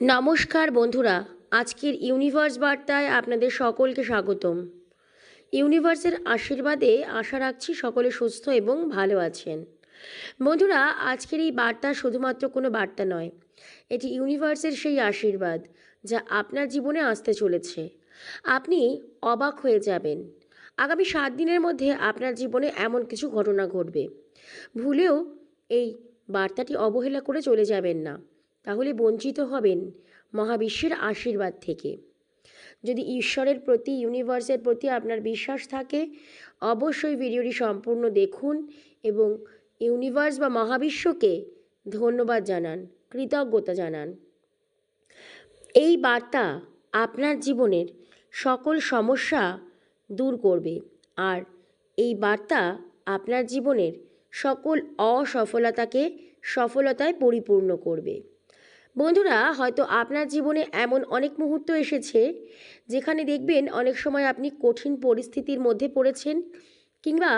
নমস্কার বন্ধুরা, আজকের ইউনিভার্স বার্তায় আপনাদের সকলকে স্বাগতম। ইউনিভার্সের আশীর্বাদে আশা রাখছি সকলে সুস্থ এবং ভালো আছেন। বন্ধুরা, আজকের এই বার্তা শুধুমাত্র কোনো বার্তা নয়, এটি ইউনিভার্সের সেই আশীর্বাদ যা আপনার জীবনে আসতে চলেছে। আপনি অবাক হয়ে যাবেন, আগামী সাত দিনের মধ্যে আপনার জীবনে এমন কিছু ঘটনা ঘটবে। ভুলেও এই বার্তাটি অবহেলা করে চলে যাবেন না। তাহলে বঞ্চিত হবেন মহাবিশ্বের আশীর্বাদ থেকে। যদি ঈশ্বরের প্রতি ইউনিভার্সের প্রতি আপনার বিশ্বাস থাকে, অবশ্যই ভিডিওটি সম্পূর্ণ দেখুন এবং ইউনিভার্স বা মহাবিশ্বকে ধন্যবাদ জানান, কৃতজ্ঞতা জানান। এই বার্তা আপনার জীবনের সকল সমস্যা দূর করবে আর এই বার্তা আপনার জীবনের সকল অসফলতাকে সফলতায় পরিপূর্ণ করবে। বন্ধুরা, হয়তো আপনার জীবনে এমন অনেক মুহূর্ত এসেছে যেখানে দেখবেন অনেক সময় আপনি কঠিন পরিস্থিতির মধ্যে পড়েছেন কিংবা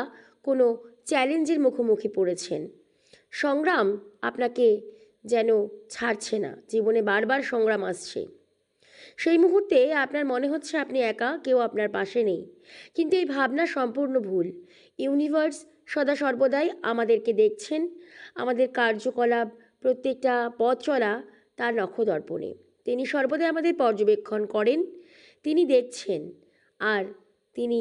কোনো চ্যালেঞ্জের মুখোমুখি পড়েছেন। সংগ্রাম আপনাকে যেন ছাড়ছে না, জীবনে বারবার সংগ্রাম আসছে। সেই মুহূর্তে আপনার মনে হচ্ছে আপনি একা, কেউ আপনার পাশে নেই। কিন্তু এই ভাবনা সম্পূর্ণ ভুল। ইউনিভার্স সদা সর্বদাই আমাদেরকে দেখছেন। আমাদের কার্যকলাপ, প্রত্যেকটা পথ চলা তার নক্ষদর্পণে তিনি সর্বদাই আমাদের পর্যবেক্ষণ করেন, তিনি দেখছেন, আর তিনি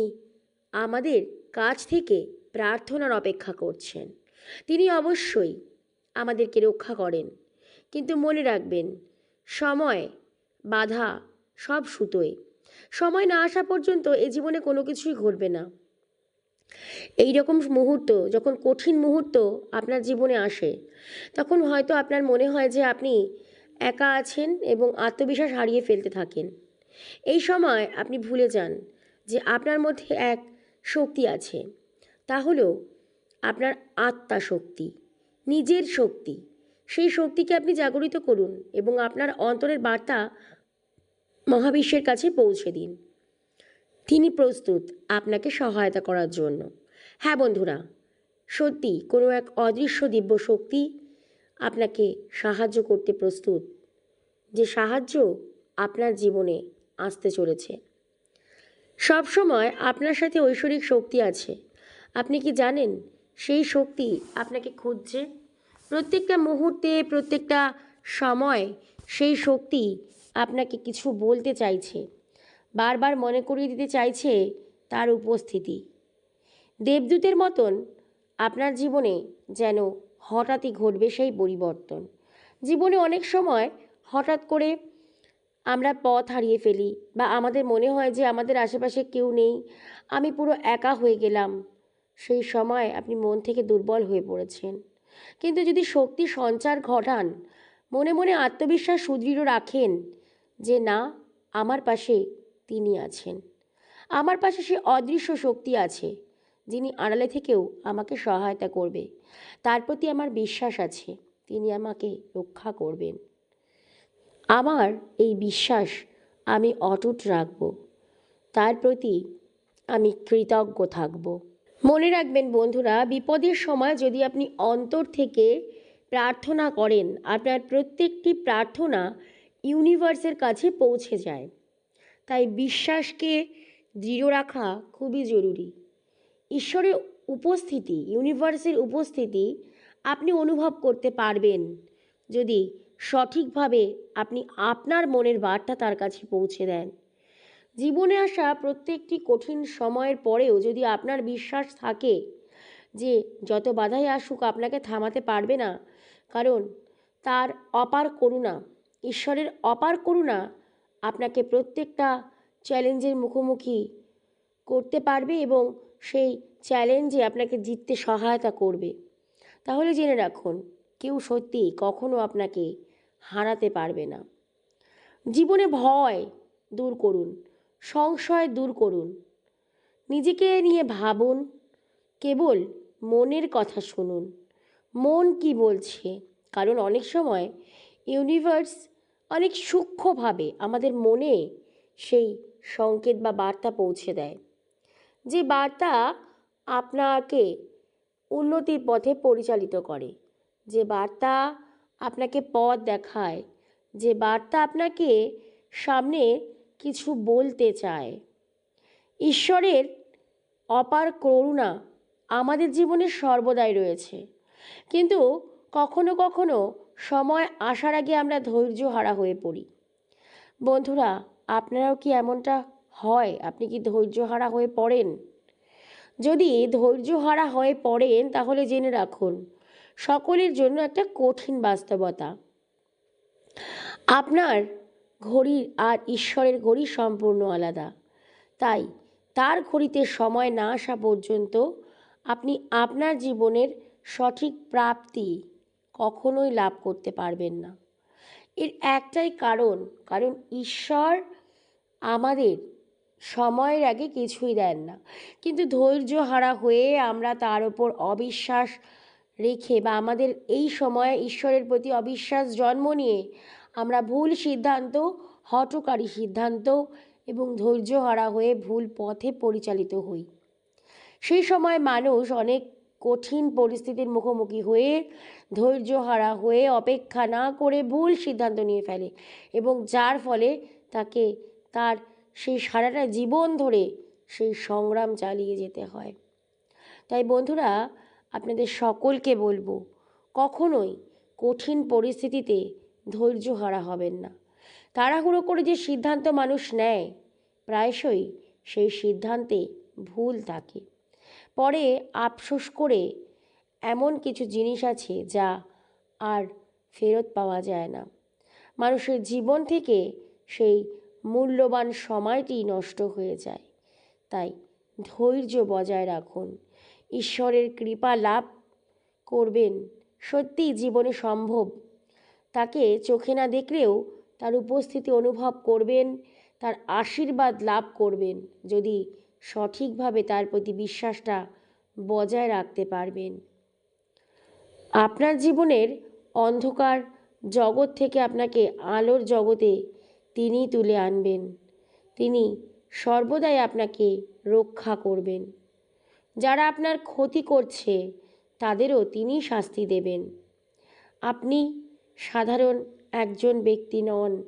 আমাদের কাছ থেকে প্রার্থনার অপেক্ষা করছেন। তিনি অবশ্যই আমাদেরকে রক্ষা করেন, কিন্তু মনে রাখবেন, সময়, বাধা সব সুতোয়। সময় না আসা পর্যন্ত এ জীবনে কোনো কিছুই ঘটবে না। এই রকম মুহূর্ত, যখন কঠিন মুহূর্ত আপনার জীবনে আসে, তখন হয়তো আপনার মনে হয় যে আপনি একা আছেন এবং আত্মবিশ্বাস হারিয়ে ফেলতে থাকেন। এই সময় আপনি ভুলে যান যে আপনার মধ্যে এক শক্তি আছে। তা হলো আপনার আত্মা শক্তি, নিজের শক্তি। সেই শক্তিকে আপনি জাগরিত করুন এবং আপনার অন্তরের বার্তা মহাবিশ্বের কাছে পৌঁছে দিন। তিনি প্রস্তুত আপনাকে সহায়তা করার জন্য। হ্যাঁ বন্ধুরা, সত্যি কোনো এক অদৃশ্য দিব্য শক্তি আপনাকে সাহায্য করতে প্রস্তুত। যে সাহায্য আপনার জীবনে আসতে চলেছে। সব সময় আপনার সাথে ঐশ্বরিক শক্তি আছে। আপনি কি জানেন সেই শক্তি আপনাকে খুঁজছে? প্রত্যেকটা মুহূর্তে, প্রত্যেকটা সময় সেই শক্তি আপনাকে কিছু বলতে চাইছে। বারবার মনে করিয়ে দিতে চাইছে তার উপস্থিতি। দেবদূতের মতন আপনার জীবনে যেন হঠাৎই ঘটবে সেই পরিবর্তন। জীবনে অনেক সময় হঠাৎ করে আমরা পথ হারিয়ে ফেলি বা আমাদের মনে হয় যে আমাদের আশেপাশে কেউ নেই, আমি পুরো একা হয়ে গেলাম। সেই সময় আপনি মন থেকে দুর্বল হয়ে পড়েছেন। কিন্তু যদি শক্তি সঞ্চার ঘটান, মনে মনে আত্মবিশ্বাস সুদৃঢ় রাখেন যে না, আমার পাশে তিনি আছেন। আমার পাশে সে অদৃশ্য শক্তি আছে, যিনি আড়ালে থেকেও আমাকে সহায়তা করবে। তার প্রতি আমার বিশ্বাস আছে, তিনি আমাকে রক্ষা করবেন। আমার এই বিশ্বাস আমি অটুট রাখব। তার প্রতি আমি কৃতজ্ঞ থাকব। মনে রাখবেন বন্ধুরা, বিপদের সময় যদি আপনি অন্তর থেকে প্রার্থনা করেন, আপনার প্রত্যেকটি প্রার্থনা ইউনিভার্সের কাছে পৌঁছে যায়। তাই বিশ্বাসকে দৃঢ় রাখা খুবই জরুরি। ঈশ্বরের উপস্থিতি, ইউনিভার্সের উপস্থিতি আপনি অনুভব করতে পারবেন যদি সঠিকভাবে আপনি আপনার মনের বার্তা তার কাছে পৌঁছে দেন। জীবনে আসা প্রত্যেকটি কঠিন সময়ের পরেও যদি আপনার বিশ্বাস থাকে যে যত বাধাই আসুক আপনাকে থামাতে পারবে না, কারণ তার অপার করুণা, ঈশ্বরের অপার করুণা আপনাকে প্রত্যেকটা চ্যালেঞ্জের মুখোমুখি করতে পারবে এবং সেই চ্যালেঞ্জে আপনাকে জিততে সহায়তা করবে। তাহলে জেনে রাখুন, কেউ সত্যি কখনো আপনাকে হারাতে পারবে না। জীবনে ভয় দূর করুন, সংশয় দূর করুন। নিজেকে নিয়ে ভাবুন, কেবল মনের কথা শুনুন। মন কি বলছে? কারণ অনেক সময় ইউনিভার্স অনেক সূক্ষ্মভাবে আমাদের মনে সেই সংকেত বা বার্তা পৌঁছে দেয়। যে বার্তা আপনাকে উন্নতির পথে পরিচালিত করে। যে বার্তা আপনাকে পথ দেখায়, যে বার্তা আপনাকে সামনে কিছু বলতে চায়। ঈশ্বরের অপার করুণা আমাদের জীবনে সর্বদাই রয়েছে। কিন্তু কখনো কখনো সময় আসার আগে আমরা ধৈর্য হারা হয়ে পড়ি। বন্ধুরা, আপনারাও কি এমনটা হয়? আপনি কি ধৈর্য হারা হয়ে পড়েন? যদি ধৈর্য হারা হয়ে পড়েন, তাহলে জেনে রাখুন সকলের জন্য একটা কঠিন বাস্তবতা। আপনার ঘড়ি আর ঈশ্বরের ঘড়ি সম্পূর্ণ আলাদা। তাই তার ঘড়িতে সময় না আসা পর্যন্ত আপনি আপনার জীবনের সঠিক প্রাপ্তি কখনোই লাভ করতে পারবেন না। এর একটাই কারণ কারণ ঈশ্বর আমাদের সময়ের আগে কিছুই দেন না। কিন্তু ধৈর্য হারা হয়ে আমরা তার ওপর অবিশ্বাস রেখে বা আমাদের এই সময়ে ঈশ্বরের প্রতি অবিশ্বাস জন্ম নিয়ে আমরা ভুল সিদ্ধান্ত, হঠকারী সিদ্ধান্ত এবং ধৈর্য হারা হয়ে ভুল পথে পরিচালিত হই। সেই সময় মানুষ অনেক কঠিন পরিস্থিতির মুখোমুখি হয়ে ধৈর্য হারা হয়ে অপেক্ষা না করে ভুল সিদ্ধান্ত নিয়ে ফেলে এবং যার ফলে তাকে তার সেই সারাটা জীবন ধরে সেই সংগ্রাম চালিয়ে যেতে হয়। তাই বন্ধুরা আপনাদের সকলকে বলব, কখনোই কঠিন পরিস্থিতিতে ধৈর্য হারা হবেন না। তাড়াহুড়ো করে যে সিদ্ধান্ত মানুষ নেয়, প্রায়শই সেই সিদ্ধান্তে ভুল থাকে। পরে আফসোস করে এমন কিছু জিনিস আছে যা আর ফেরত পাওয়া যায় না। মানুষের জীবন থেকে সেই মূল্যবান সময়টি নষ্ট হয়ে যায়। তাই ধৈর্য বজায় রাখুন। ঈশ্বরের কৃপা লাভ করবেন। সত্যিই জীবনে সম্ভব। তাকে চোখে না দেখলেও তার উপস্থিতি অনুভব করবেন, তার আশীর্বাদ লাভ করবেন, যদি সঠিকভাবে তার প্রতি বিশ্বাসটা বজায় রাখতে পারবেন। আপনার জীবনের অন্ধকার জগৎ থেকে আপনাকে আলোর জগতে তিনি তুলে আনবেন। তিনি সর্বদাই আপনাকে রক্ষা করবেন। যারা আপনার ক্ষতি করছে, তাদেরও তিনি শাস্তি দেবেন। আপনি সাধারণ একজন ব্যক্তি নন।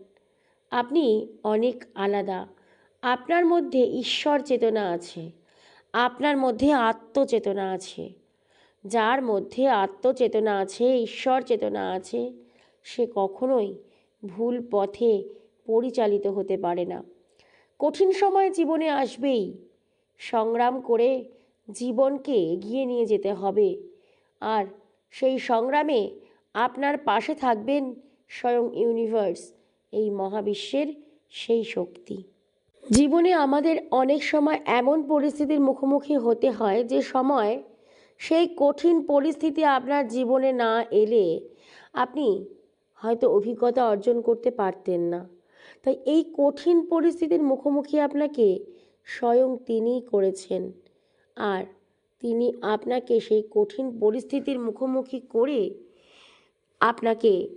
আপনি অনেক আলাদা। আপনার মধ্যে ঈশ্বর চেতনা আছে। আপনার মধ্যে আত্মচেতনা আছে। যার মধ্যে আত্মচেতনা আছে, ঈশ্বর চেতনা আছে, সে কখনোই ভুল পথে পরিচালিত হতে পারে না। কঠিন সময় জীবনে আসবেই। সংগ্রাম করে জীবনকে এগিয়ে নিয়ে যেতে হবে। আর সেই সংগ্রামে আপনার পাশে থাকবেন স্বয়ং ইউনিভার্স, এই মহাবিশ্বের সেই শক্তি। জীবনে আমাদের অনেক সময় এমন পরিস্থিতির মুখোমুখি হতে হয় যে সময় সেই কঠিন পরিস্থিতি আপনার জীবনে না এলে আপনি হয়তো অভিজ্ঞতা অর্জন করতে পারতেন না। তাই এই কঠিন পরিস্থিতির মুখোমুখি আপনাকে স্বয়ং তিনিই করেছেন। আর তিনি আপনাকে সেই কঠিন পরিস্থিতির মুখোমুখি করে আপনাকে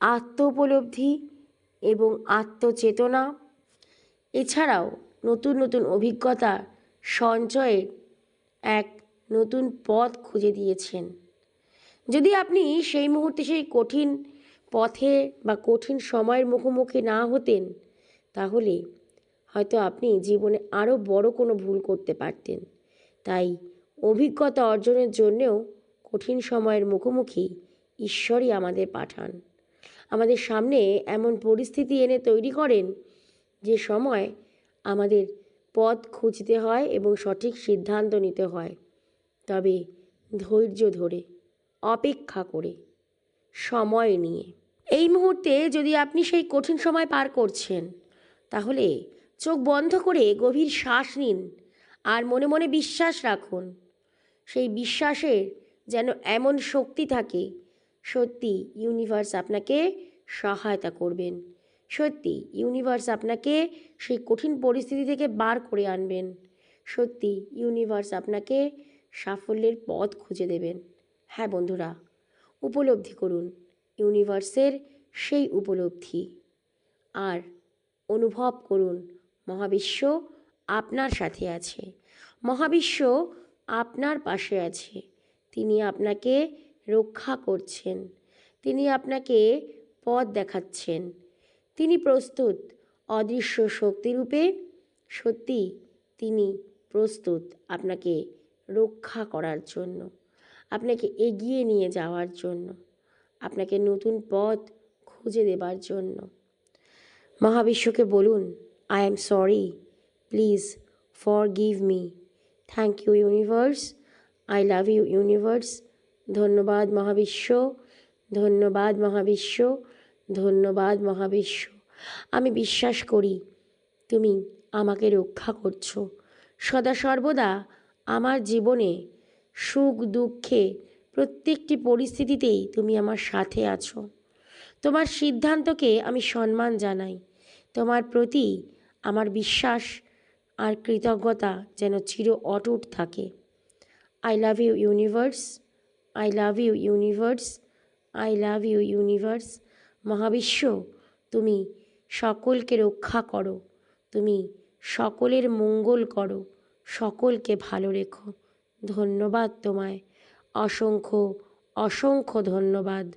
আত্ম উপলব্ধি এবং আত্মচেতনা, এছাড়াও নতুন নতুন অভিজ্ঞতা সঞ্চয়ের এক নতুন পথ খুঁজে দিয়েছেন। যদি আপনি সেই মুহূর্তে সেই কঠিন পথে বা কঠিন সময়ের মুখোমুখি না হতেন, তাহলে হয়তো আপনি জীবনে আরও বড় কোনো ভুল করতে পারতেন। তাই অভিজ্ঞতা অর্জনের জন্যেও কঠিন সময়ের মুখোমুখি ঈশ্বরই আমাদের পাঠান। আমাদের সামনে এমন পরিস্থিতি এনে তৈরি করেন যে সময় আমাদের পথ খুঁজতে হয় এবং সঠিক সিদ্ধান্ত নিতে হয়। তবে ধৈর্য ধরে, অপেক্ষা করে, সময় নিয়ে। এই মুহূর্তে যদি আপনি সেই কঠিন সময় পার করছেন, তাহলে চোখ বন্ধ করে গভীর শ্বাস নিন। আর মনে মনে বিশ্বাস রাখুন। সেই বিশ্বাসের যেন এমন শক্তি থাকে, সত্যি ইউনিভার্স আপনাকে সহায়তা করবেন। সত্যি ইউনিভার্স আপনাকে সেই কঠিন পরিস্থিতি থেকে বার করে আনবেন। সত্যি ইউনিভার্স আপনাকে সাফল্যের পথ খুঁজে দেবেন। হ্যাঁ বন্ধুরা, উপলব্ধি করুন ইউনিভার্সের সেই উপলব্ধি। আর অনুভব করুন মহাবিশ্ব আপনার সাথে আছে। মহাবিশ্ব আপনার পাশে আছে। তিনি আপনাকে রক্ষা করছেন। তিনি আপনাকে পথ দেখাচ্ছেন। তিনি প্রস্তুত। অদৃশ্য শক্তিরূপে সত্যি তিনি প্রস্তুত আপনাকে রক্ষা করার জন্য। আপনাকে এগিয়ে নিয়ে যাওয়ার জন্য। আপনাকে নতুন পথ খুঁজে দেবার জন্য। মহাবিশ্বকে বলুন I am sorry please forgive me thank you universe I love you universe ধন্যবাদ মহাবিশ্ব ধন্যবাদ মহাবিশ্ব ধন্যবাদ মহাবিশ্ব আমি বিশ্বাস করি, তুমি আমাকে রক্ষা করছ। সদা সর্বদা আমার জীবনে সুখ, দুঃখে প্রত্যেকটি পরিস্থিতিতেই তুমি আমার সাথে আছো। তোমার সিদ্ধান্তকে আমি সম্মান জানাই। তোমার প্রতি আমার বিশ্বাস আর কৃতজ্ঞতা যেন চির অটুট থাকে। I love you universe I love you universe I love you universe মহাবিশ্ব, তুমি সকলকে রক্ষা করো। তুমি সকলের মঙ্গল করো। সকলকে ভালো রেখো। ধন্যবাদ তোমায়। অসংখ্য অসংখ্য ধন্যবাদ।